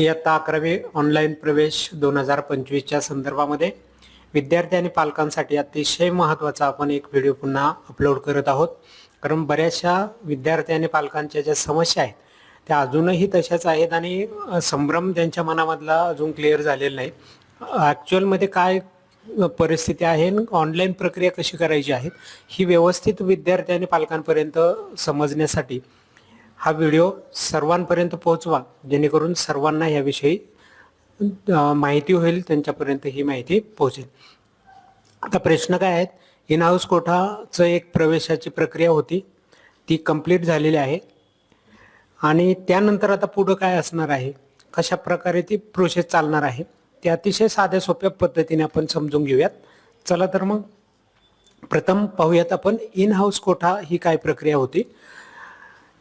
इयत्ता अकरावी ऑनलाईन प्रवेश दोन हजार पंचवीसच्या संदर्भामध्ये. विद्यार्थी आणि पालकांसाठी अतिशय महत्त्वाचा आपण एक व्हिडिओ पुन्हा अपलोड करत आहोत. कारण बऱ्याचशा विद्यार्थी आणि पालकांच्या ज्या समस्या आहेत त्या अजूनही तशाच आहेत आणि संभ्रम त्यांच्या मनामधला अजून क्लिअर झालेला नाही. ॲक्च्युअलमध्ये काय परिस्थिती आहे ऑनलाईन प्रक्रिया कशी करायची आहे ही व्यवस्थित विद्यार्थी आणि पालकांपर्यंत समजण्यासाठी हा व्हिडिओ सर्वांपर्यंत पोहोचवा जेणेकरून सर्वांना याविषयी माहिती होईल त्यांच्यापर्यंत ही माहिती पोहोचेल. आता प्रश्न काय आहेत? इन हाऊस कोठाचं एक प्रवेशाची प्रक्रिया होती ती कंप्लीट झालेली आहे. आणि त्यानंतर आता पुढं काय असणार आहे? कशा प्रकारे ती प्रोसेस चालणार आहे? ते अतिशय साध्या सोप्या पद्धतीने आपण समजून घेऊयात. चला तर मग प्रथम पाहूयात आपण इन हाऊस कोठा ही काय प्रक्रिया होती?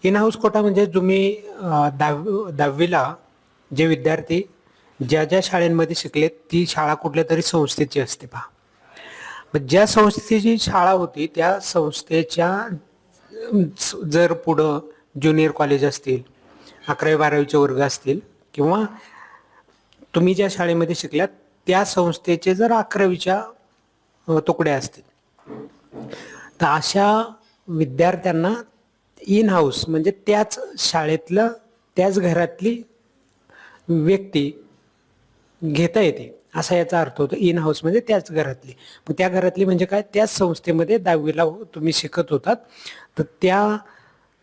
इन हाऊस कोटा म्हणजे तुम्ही दहावी दहावीला जे विद्यार्थी ज्या ज्या शाळेमध्ये शिकलेत ती शाळा कुठल्या तरी संस्थेची असते पहा. ज्या संस्थेची शाळा होती त्या संस्थेच्या जर पुढं ज्युनियर कॉलेज असतील अकरावी बारावीचे वर्ग असतील किंवा तुम्ही ज्या शाळेमध्ये शिकल्यात त्या संस्थेचे जर अकरावीच्या तुकड्या असतील. तर अशा विद्यार्थ्यांना इन हाऊस म्हणजे त्याच शाळेतलं त्याच घरातली व्यक्ती घेता येते. असा याचा अर्थ होतो इन हाऊस म्हणजे त्याच घरातली. मग त्या घरातली म्हणजे काय? त्याच संस्थेमध्ये दहावीला हो, तुम्ही शिकत होतात. तर त्या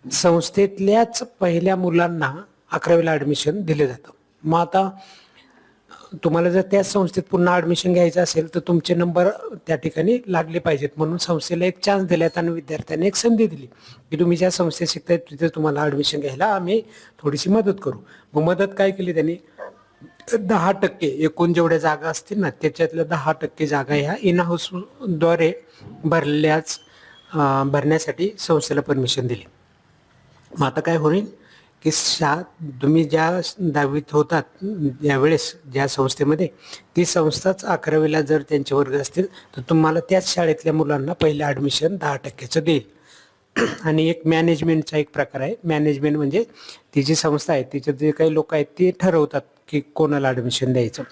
संस्थेतल्याच पहिल्या मुलांना अकरावीला ॲडमिशन दिलं जातं. मग आता तुम्हाला जर त्याच संस्थेत पुन्हा ॲडमिशन घ्यायचं असेल तर तुमचे नंबर त्या ठिकाणी लागले पाहिजेत म्हणून संस्थेला एक चान्स दिल्यात आणि विद्यार्थ्यांनी एक संधी दिली. की तुम्ही ज्या संस्थेत शिकताय तिथे तुम्हाला ॲडमिशन घ्यायला आम्ही थोडीशी मदत करू. मग मदत काय केली त्यांनी? दहा टक्के एकूण जेवढ्या जागा असतील ना त्याच्यातल्या दहा टक्के जागा ह्या इन हाऊसद्वारे भरल्याच भरण्यासाठी संस्थेला परमिशन दिली. मग आता काय होईल? की शा तुम्ही ज्या दहावीत होतात ज्यावेळेस ज्या संस्थेमध्ये ती संस्थाच अकरावीला जर त्यांचे वर्ग असतील तर तुम्हाला त्याच शाळेतल्या मुलांना पहिलं ॲडमिशन दहा टक्क्याचं देईल. आणि एक मॅनेजमेंटचा एक प्रकार आहे. मॅनेजमेंट म्हणजे ती जी संस्था आहे तिचे जे काही लोक आहेत ते ठरवतात की कोणाला ॲडमिशन द्यायचं.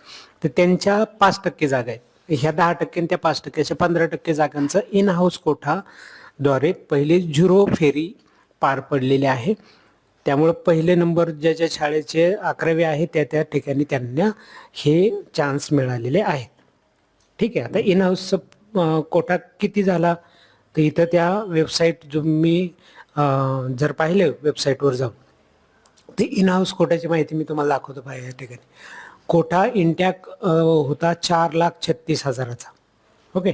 तर त्यांच्या पाच टक्के जागा आहेत. ह्या दहा टक्के त्या पाच टक्के अशा पंधरा टक्के जागांचं इन हाऊस कोठाद्वारे पहिली झिरो फेरी पार पडलेली आहे. त्यामुळं पहिले नंबर ज्या ज्या शाळेचे अकरावी आहे त्या त्या ठिकाणी त्यांना हे चान्स मिळालेले आहेत. ठीक आहे आता इन हाऊसचं कोटा किती झाला? तर इथं त्या वेबसाईट जो मी जर पाहिलं वेबसाईटवर जाऊन ते इन हाऊस कोट्याची माहिती मी तुम्हाला दाखवतो पाहिजे या ठिकाणी. कोटा इंटॅक होता चार लाख छत्तीस हजाराचा. ओके?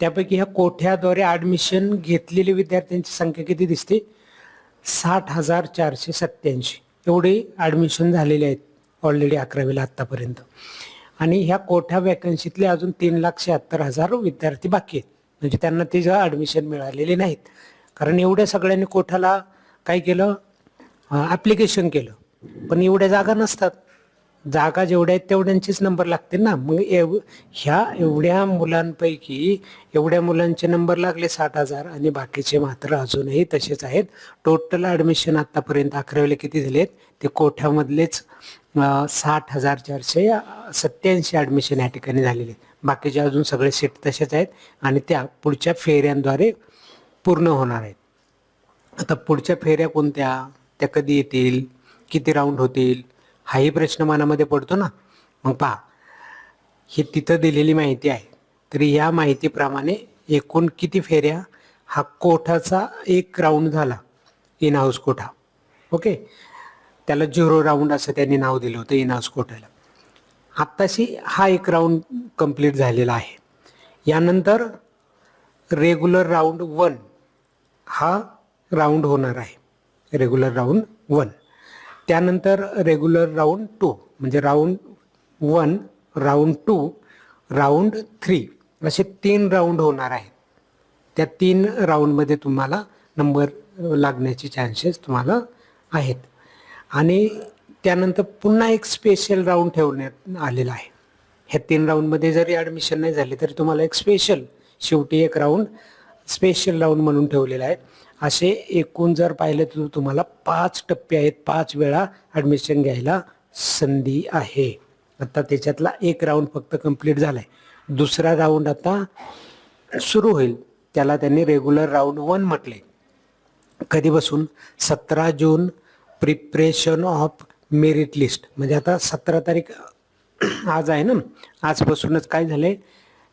त्यापैकी ह्या कोठ्याद्वारे ॲडमिशन घेतलेली विद्यार्थ्यांची संख्या किती दिसते? साठ हजार चारशे सत्त्याऐंशी. एवढे ॲडमिशन झालेले आहेत ऑलरेडी अकरावीला आत्तापर्यंत आणि ह्या कोठ्या वॅकन्सीतले अजून तीन लाख शहात्तर हजार विद्यार्थी बाकी आहेत. म्हणजे त्यांना ते ॲडमिशन मिळालेले नाहीत. कारण एवढ्या सगळ्यांनी कोठाला काय केलं? ॲप्लिकेशन केलं. पण एवढ्या जागा नसतात. जागा जेवढ्या आहेत तेवढ्यांचेच नंबर लागतील ना. मग एव ह्या एवढ्या मुलांपैकी एवढ्या मुलांचे नंबर लागले साठ हजार आणि बाकीचे मात्र अजूनही तसेच आहेत. टोटल ॲडमिशन आत्तापर्यंत अकरावीला किती दिलेत ते कोठ्यामधलेच साठ हजार चारशे सत्याऐंशी ॲडमिशन या ठिकाणी झालेले आहेत. बाकीचे अजून सगळे सीट तसेच आहेत आणि त्या पुढच्या फेऱ्यांद्वारे पूर्ण होणार आहेत. आता पुढच्या फेऱ्या कोणत्या? त्या कधी येतील? किती राऊंड होतील? हाही प्रश्न मनामध्ये पडतो ना. मग पहा ही तिथं दिलेली माहिती आहे. तर या माहितीप्रमाणे एकूण किती फेऱ्या? हा कोठाचा एक राऊंड झाला. In house quota. ओके? त्याला झिरो राऊंड असं त्यांनी नाव दिलं होतं इन हाऊस कोठाला आत्ताशी हा एक राऊंड कंप्लीट झालेला आहे. यानंतर रेग्युलर राऊंड वन हा राऊंड होणार आहे. रेग्युलर राऊंड वन त्यानंतर रेग्युलर राऊंड टू म्हणजे round one round two round three असे तीन राऊंड होणार आहेत. त्या तीन राऊंडमध्ये तुम्हाला नंबर लागण्याचे चान्सेस तुम्हाला आहेत. आणि त्यानंतर पुन्हा एक स्पेशल राऊंड ठेवण्यात आलेला आहे. ह्या तीन राऊंडमध्ये जरी ॲडमिशन नाही झाले तरी तुम्हाला एक स्पेशल शेवटी एक राऊंड स्पेशल राऊंड म्हणून ठेवलेला आहे. असे एकूण जर पाहिलं तर तुम्हाला पाच टप्पे आहेत पाच वेळा ॲडमिशन घ्यायला संधी आहे. आता त्याच्यातला एक राऊंड फक्त कंप्लीट आहे दुसरा राऊंड आता सुरू होईल. त्याला त्यांनी रेग्युलर राऊंड वन म्हटले. कधीपासून सतरा जून प्रिपरेशन ऑफ मेरिट लिस्ट म्हणजे आता सतरा तारीख आज आहे ना? आजपासूनच काय झालंय?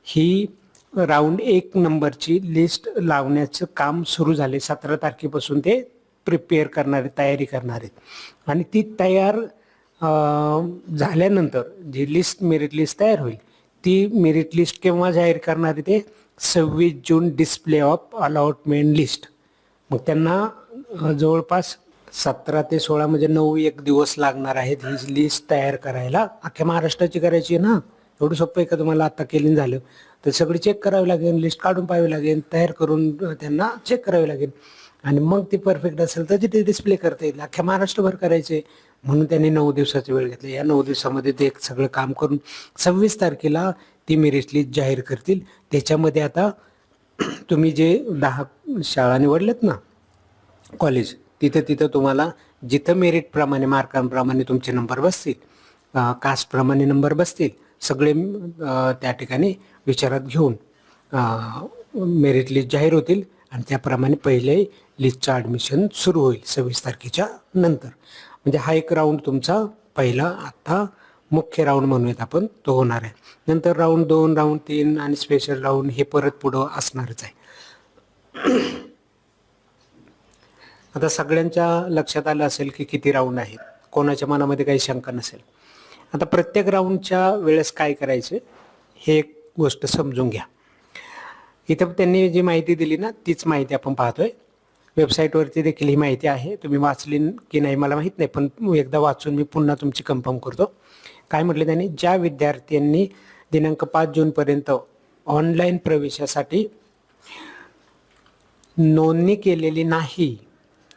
ही राऊंड एक नंबरची लिस्ट लावण्याचं काम सुरू झाले. सतरा तारखेपासून ते प्रिपेअर करणारे तयारी करणारे. आणि ती तयार झाल्यानंतर जी लिस्ट मेरिट लिस्ट तयार होईल ती मेरिट लिस्ट केव्हा जाहीर करणार ते? सव्वीस जून डिस्प्ले ऑफ अलॉटमेंट लिस्ट. मग त्यांना जवळपास सतरा ते सोळा म्हणजे नऊ एक दिवस लागणार आहेत ही लिस्ट तयार करायला. अख्ख्या महाराष्ट्राची करायची आहे ना? एवढं सोपं आहे का तुम्हाला आता केलं झालं? तर सगळी चेक करावी लागेल लिस्ट काढून पाहावी लागेल तयार करून त्यांना चेक करावी लागेल. आणि मग ती परफेक्ट असेल तर तिथे डिस्प्ले करता येईल. अख्ख्या महाराष्ट्रभर करायचे. म्हणून त्यांनी नऊ दिवसाचा वेळ घेतला. या नऊ दिवसामध्ये ते एक सगळं काम करून सव्वीस तारखेला ती मेरिट लिस्ट जाहीर करतील. त्याच्यामध्ये आता तुम्ही जे दहा शाळा निवडल्यात ना कॉलेज तिथं तिथं तुम्हाला जिथं मेरिटप्रमाणे मार्कांप्रमाणे तुमचे नंबर बसतील कास्टप्रमाणे नंबर बसतील सगळे त्या ठिकाणी विचारात घेऊन मेरिट लिस्ट जाहीर होतील आणि त्याप्रमाणे पहिले लिस्टचं ॲडमिशन सुरू होईल सव्वीस तारखेच्या नंतर. म्हणजे हा एक राऊंड तुमचा पहिला आत्ता मुख्य राऊंड म्हणूयात आपण तो होणार आहे. नंतर राऊंड दोन राऊंड तीन आणि स्पेशल राऊंड हे परत पुढं असणारच आहे. आता सगळ्यांच्या लक्षात आलं असेल की किती राऊंड आहेत. कोणाच्या मनामध्ये काही शंका नसेल. आता प्रत्येक राऊंडच्या वेळेस काय करायचे हे एक गोष्ट समजून घ्या. इथं त्यांनी जी माहिती दिली ना तीच माहिती आपण पाहतोय. वेबसाईटवरती देखील ही माहिती आहे. तुम्ही वाचली की नाही मला माहीत नाही पण एकदा वाचून मी पुन्हा तुमची कन्फर्म करतो. काय म्हटलं त्यांनी? ज्या विद्यार्थ्यांनी दिनांक पाच जूनपर्यंत ऑनलाईन प्रवेशासाठी नोंदणी केलेली नाही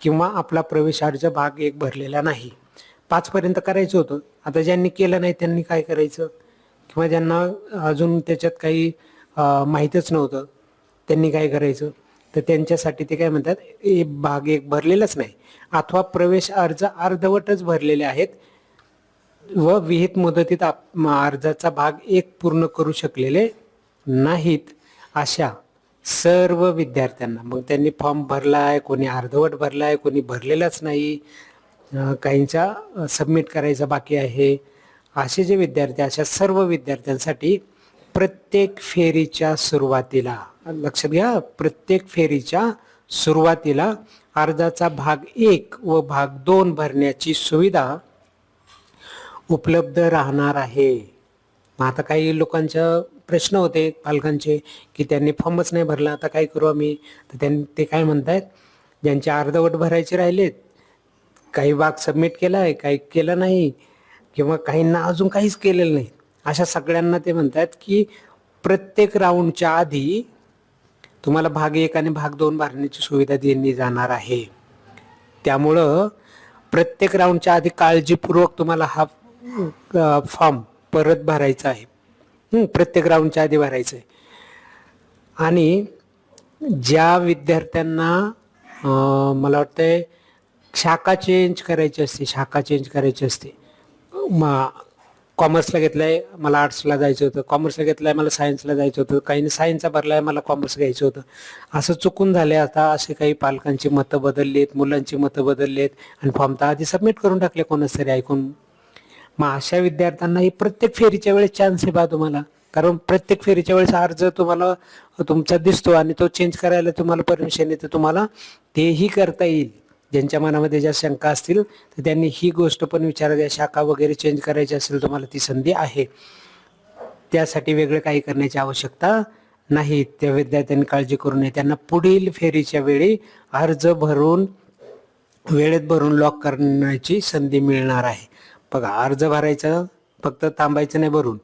किंवा आपला प्रवेश अर्ज भाग एक भरलेला नाही पाचपर्यंत करायचं होतं. आता ज्यांनी केलं नाही त्यांनी काय करायचं? किंवा ज्यांना अजून त्याच्यात काही माहीतच नव्हतं त्यांनी काय करायचं? तर त्यांच्यासाठी ते काय म्हणतात एक भाग एक भरलेलाच नाही. अथवा प्रवेश अर्ज अर्धवटच भरलेले आहेत व विहित मुदतीत आप- अर्जाचा भाग एक पूर्ण करू शकलेले नाहीत. अशा सर्व विद्यार्थ्यांना मग त्यांनी फॉर्म आहे कोणी अर्धवट भरला आहे कोणी भरलेलाच नाही. काहींचा सबमिट करायचा बाकी आहे. असे जे विद्यार्थी अशा सर्व विद्यार्थ्यांसाठी प्रत्येक फेरीच्या सुरुवातीला लक्षात घ्या प्रत्येक फेरीच्या सुरुवातीला अर्जाचा भाग एक व भाग दोन भरण्याची सुविधा उपलब्ध राहणार आहे. मग आता काही लोकांच्या प्रश्न होते पालकांचे की त्यांनी फॉर्मच नाही भरला आता काय करू आम्ही? तर त्यांनी ते काय म्हणतायत? ज्यांचे अर्धवट भरायचे राहिलेत काही भाग सबमिट केला आहे काही केलं नाही किंवा काहींना अजून काहीच केलेलं नाही. अशा सगळ्यांना ते म्हणतात की प्रत्येक राऊंडच्या आधी तुम्हाला भाग एक आणि भाग दोन भरण्याची सुविधा दिली जाणार आहे. त्यामुळं प्रत्येक राऊंडच्या आधी काळजीपूर्वक तुम्हाला हा फॉर्म परत भरायचा आहे. प्रत्येक राऊंडच्या आधी भरायचं आहे. आणि ज्या विद्यार्थ्यांना मला वाटतंय शाखा चेंज करायची असते शाखा चेंज करायची असते. म कॉमर्सला घेतलंय मला आर्ट्सला जायचं होतं. कॉमर्सला घेतलंय मला सायन्सला जायचं होतं. काहीने सायन्सचा भरलाय मला कॉमर्स घ्यायचं होतं. असं चुकून झाले आता असे काही पालकांची मतं बदललीत मुलांची मतं बदलली आहेत आणि फॉर्म तर आधी सबमिट करून टाकले कोणाच तरी ऐकून. मग अशा विद्यार्थ्यांनाही प्रत्येक फेरीच्या वेळेस चान्स आहे बा तुम्हाला. कारण प्रत्येक फेरीच्या वेळेस अर्ज तुम्हाला तुमचा दिसतो आणि तो चेंज करायला तुम्हाला परमिशन येते. तुम्हाला तेही करता येईल. ज्यांच्या मनामध्ये ज्या शंका असतील तर त्यांनी ही गोष्ट पण विचारायची शाखा वगैरे चेंज करायची असेल तुम्हाला ती संधी आहे. त्यासाठी वेगळं काही करण्याची आवश्यकता नाही. त्या विद्यार्थ्यांनी काळजी करू नये. त्यांना पुढील फेरीच्या वेळी अर्ज भरून वेळेत भरून लॉक करण्याची संधी मिळणार आहे. बघा अर्ज भरायचं फक्त थांबायचं नाही भरून.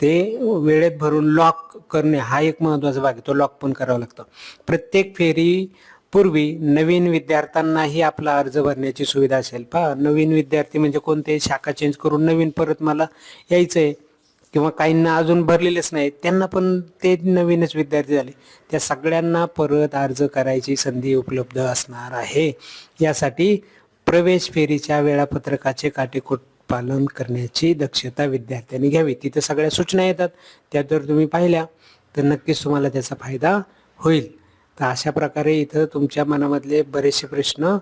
ते वेळेत भरून लॉक करणे हा एक महत्त्वाचा भाग आहे. तो लॉक पण करावा लागतो. प्रत्येक फेरी पूर्वी नवीन विद्यार्थ्यांनाही आपला अर्ज भरण्याची सुविधा असेल. पहा नवीन विद्यार्थी म्हणजे कोणते? शाखा चेंज करून नवीन परत मला यायचं आहे किंवा काहींना अजून भरलेलेच नाही त्यांना पण ते नवीनच विद्यार्थी झाले. त्या सगळ्यांना परत अर्ज करायची संधी उपलब्ध असणार आहे. यासाठी प्रवेश फेरीच्या वेळापत्रकाचे काटेकोट पालन करण्याची दक्षता विद्यार्थ्यांनी घ्यावी. तिथं सगळ्या सूचना येतात त्या जर तुम्ही पाहिल्या तर नक्कीच तुम्हाला त्याचा फायदा होईल. तर अशा प्रकारे इथं तुमच्या मनामधले बरेचसे प्रश्न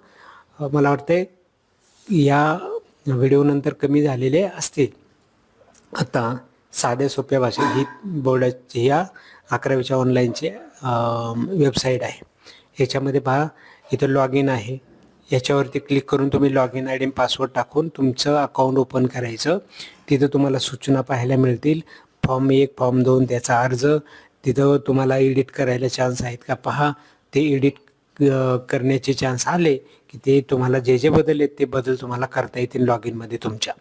मला वाटते या व्हिडिओनंतर कमी झालेले असतील. आता साध्या सोप्या भाषेत ही बोर्डाची या अकरावीच्या ऑनलाईनची वेबसाईट आहे. याच्यामध्ये पहा इथं लॉग इन आहे. याच्यावरती क्लिक करून तुम्ही log in I D password टाकून तुमचं अकाउंट ओपन करायचं. तिथं तुम्हाला सूचना पाहायला मिळतील. फॉर्म एक फॉर्म दोन त्याचा अर्ज तिथं तुम्हाला एडिट करायला चान्स आहेत का? पहा ते एडिट करण्याचे चान्स आले की ते तुम्हाला जे जे बदल आहेत ते बदल तुम्हाला करता येतील लॉग इनमध्ये तुमच्या.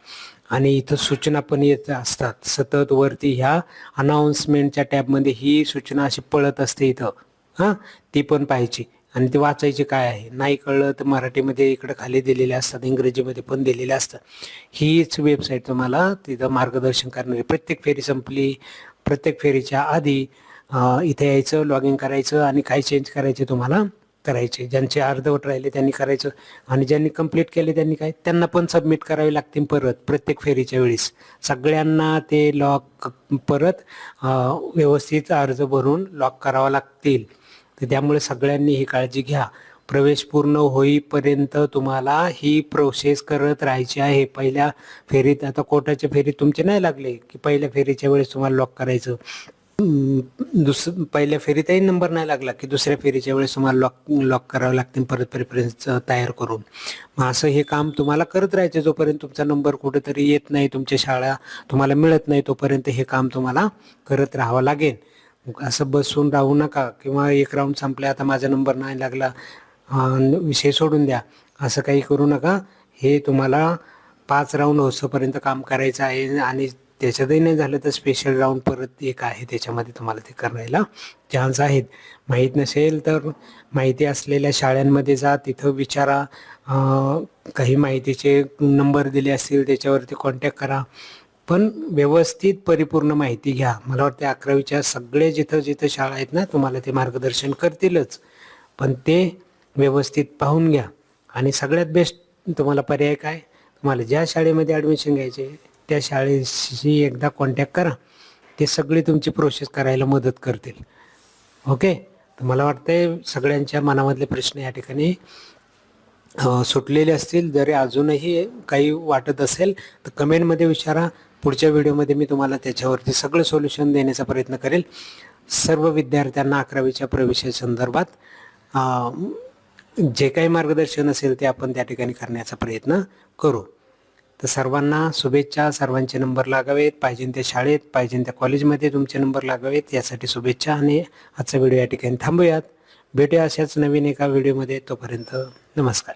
आणि इथं सूचना पण येत असतात. सतत वरती ह्या अनाऊन्समेंटच्या टॅबमध्ये ही सूचना अशी पळत असते इथं. हां? ती पण पाहायची. आणि ते वाचायचे काय आहे? नाही कळलं तर मराठीमध्ये इकडं खाली दिलेले असतात इंग्रजीमध्ये पण दिलेले असतात. हीच वेबसाईट तुम्हाला तिथं मार्गदर्शन करणारी प्रत्येक फेरी संपली प्रत्येक फेरीच्या आधी इथे यायचं लॉग इन करायचं आणि काय चेंज करायचे तुम्हाला करायचे. ज्यांचे अर्धवट राहिले त्यांनी करायचं आणि ज्यांनी कंप्लीट केले त्यांनी काय त्यांना पण सबमिट करावे लागतील परत प्रत्येक फेरीच्या वेळेस. सगळ्यांना ते लॉक परत व्यवस्थित अर्ज भरून लॉक करावा लागतील. तर त्यामुळे सगळ्यांनी ही काळजी घ्या. प्रवेश पूर्ण होईपर्यंत तुम्हाला ही प्रोसेस करत राहायची आहे. पहिल्या फेरीत आता कोर्टाच्या फेरीत तुमचे नाही लागले की पहिल्या फेरीच्या वेळेस तुम्हाला लॉक करायचं. दुस पहिल्या फेरीतही नंबर नाही लागला की दुसऱ्या फेरीच्या वेळेस तुम्हाला लॉक लॉक करावं लागते परत प्रेफरन्स तयार करून. मग असं हे काम तुम्हाला करत राहायचे जोपर्यंत तुमचा नंबर कुठेतरी येत नाही तुमच्या शाळा तुम्हाला मिळत नाही तोपर्यंत हे काम तुम्हाला करत राहावं लागेल. असं बसून राहू नका किंवा एक राऊंड संपला आता माझा नंबर नाही लागला विषय सोडून द्या. असं काही करू नका. हे तुम्हाला पाच राऊंड होईपर्यंत काम करायचं आहे आणि त्याच्यातही नाही झालं तर स्पेशल राऊंड परत एक आहे त्याच्यामध्ये तुम्हाला ते करायला चान्स आहेत. माहीत नसेल तर माहिती असलेल्या शाळांमध्ये जा तिथं विचारा. काही माहितीचे नंबर दिले असतील त्याच्यावरती कॉन्टॅक्ट करा. पण व्यवस्थित परिपूर्ण माहिती घ्या. मला वाटते अकरावीच्या सगळे जिथं जिथं शाळा आहेत ना तुम्हाला ते मार्गदर्शन करतीलच. पण ते व्यवस्थित पाहून घ्या. आणि सगळ्यात बेस्ट तुम्हाला पर्याय काय? तुम्हाला ज्या शाळेमध्ये ॲडमिशन घ्यायचे त्या शाळेशी एकदा कॉन्टॅक्ट करा. ते सगळी तुमची प्रोसेस करायला मदत करतील. ओके तर मला वाटतंय सगळ्यांच्या मनामधले प्रश्न या ठिकाणी सुटलेले असतील. जरी अजूनही काही वाटत असेल तर कमेंटमध्ये विचारा. पुढच्या व्हिडिओमध्ये मी तुम्हाला त्याच्यावरती सगळं सोल्युशन देण्याचा प्रयत्न करेल. सर्व विद्यार्थ्यांना अकरावीच्या प्रवेशासंदर्भात जे काही मार्गदर्शन असेल ते आपण त्या ठिकाणी करण्याचा प्रयत्न करू. तर सर्वांना शुभेच्छा. सर्वांचे नंबर लागावेत. पाहिजे त्या शाळेत पाहिजे त्या कॉलेजमध्ये तुमचे नंबर लागावेत. यासाठी शुभेच्छा आणि आजचा व्हिडिओ या ठिकाणी थांबूयात. भेटूया अशाच नवीन एका व्हिडिओमध्ये. तोपर्यंत नमस्कार.